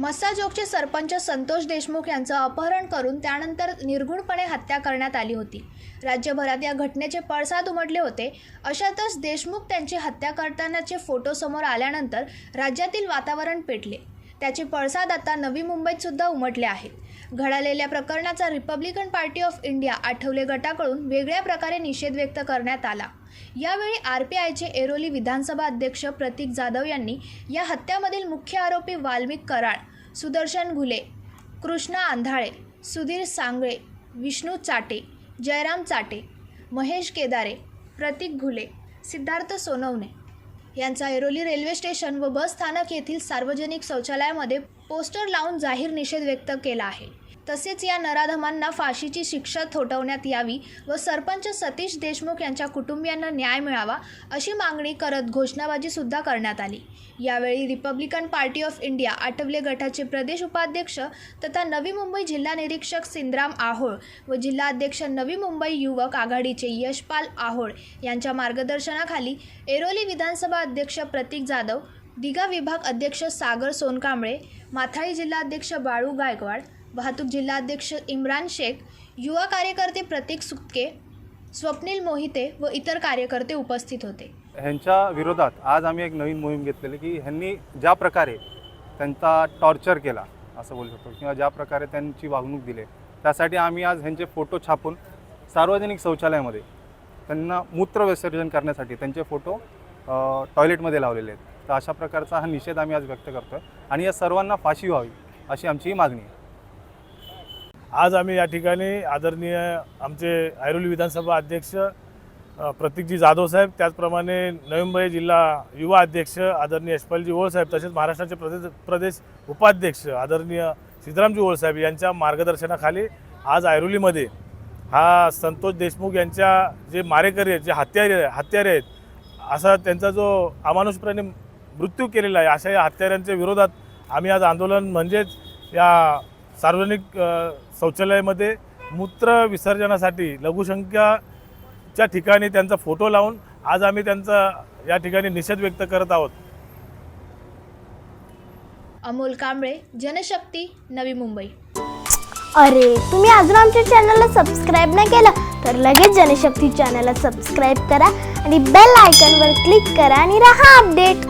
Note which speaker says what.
Speaker 1: मस्साजोगचे सरपंच संतोष देशमुख यांचं अपहरण करून त्यानंतर निर्घुणपणे हत्या करण्यात आली होती. राज्यभरात या घटनेचे पडसाद उमटले होते. अशातच देशमुख त्यांची हत्या करतानाचे फोटो समोर आल्यानंतर राज्यातील वातावरण पेटले. त्याचे पडसाद आता नवी मुंबईत सुद्धा उमटले आहेत. घडालेल्या प्रकरणाचा Republican Party of India Athawale गटाकडून वेगळ्या प्रकारे निषेध व्यक्त करण्यात आला. यावेळी आर पी आयचे एरोली विधानसभा अध्यक्ष प्रतीक जाधव यांनी या हत्यामधील मुख्य आरोपी वाल्मिक कराळ सुदर्शन घुले कृष्णा आंधाळे सुधीर सांगळे विष्णू चाटे जयराम चाटे महेश केदारे प्रतीक घुले सिद्धार्थ सोनवणे यांचा ऐरोली रेल्वे स्टेशन व बस स्थानक येथील सार्वजनिक शौचालयामध्ये पोस्टर लावून जाहीर निषेध व्यक्त केला आहे. तसेच या नराधमांना फाशीची शिक्षा थोटवण्यात यावी व सरपंच सतीश देशमुख यांच्या कुटुंबियांना न्याय मिळावा अशी मागणी करत घोषणाबाजीसुद्धा करण्यात आली. यावेळी Republican Party of India Athawale गटाचे प्रदेश उपाध्यक्ष तथा नवी मुंबई जिल्हा निरीक्षक सिंद्राम आहोळ व जिल्हाध्यक्ष नवी मुंबई युवक आघाडीचे यशपाल आहोळ यांच्या मार्गदर्शनाखाली एरोली विधानसभा अध्यक्ष प्रतीक जाधव दिघा विभाग अध्यक्ष सागर सोनकांबळे माथाळी जिल्हाध्यक्ष बाळू गायकवाड वाहतूक जिल्हाध्यक्ष इम्रान शेख युवा कार्यकर्ते प्रतीक सुक्के स्वप्नील मोहिते व इतर कार्यकर्ते उपस्थित होते.
Speaker 2: ह्यांच्या विरोधात आज आम्ही एक नवीन मोहीम घेतलेली की ह्यांनी ज्या प्रकारे त्यांचा टॉर्चर केला असं बोलू शकतो किंवा ज्या प्रकारे त्यांची वागणूक दिली त्यासाठी आम्ही आज ह्यांचे फोटो छापून सार्वजनिक शौचालयामध्ये त्यांना मूत्र विसर्जन करण्यासाठी त्यांचे फोटो टॉयलेटमध्ये लावलेले आहेत. तर अशा प्रकारचा हा निषेध आम्ही आज व्यक्त करतो आहे आणि या सर्वांना फाशी व्हावी अशी आमची मागणी आहे.
Speaker 3: आज आम्ही या ठिकाणी आदरणीय आमचे ऐरोली विधानसभा अध्यक्ष प्रतीकजी जाधव साहेब त्याचप्रमाणे नवी मुंबई जिल्हा युवा अध्यक्ष आदरणीय यशपालजी ओळसाहेब तसेच महाराष्ट्राचे प्रदेश प्रदेश उपाध्यक्ष आदरणीय सिद्धरामजी ओळसाहेब यांच्या मार्गदर्शनाखाली आज ऐरोलीमध्ये हा संतोष देशमुख यांच्या जे मारेकरी आहेत जे हत्यारे हत्यारे आहेत असा त्यांचा जो अमानुषपणे मृत्यू केलेला आहे अशा या हत्यारांच्या विरोधात आम्ही आज आंदोलन म्हणजेच या सार्वजनिक शौचालयामध्ये मूत्र विसर्जनासाठी लघुसंख्याच्या ठिकाणी त्यांचा फोटो लावून आज आम्ही त्यांचा या ठिकाणी निषेध व्यक्त करत आहोत.
Speaker 1: अमोल कांबळे जनशक्ती नवी मुंबई.
Speaker 4: अरे तुम्ही अजून आमच्या चॅनलला सबस्क्राईब नाही केलं? तर लगेच जनशक्ती चॅनलला सबस्क्राईब करा आणि बेल आयकॉनवर क्लिक करा आणि रहा अपडेट.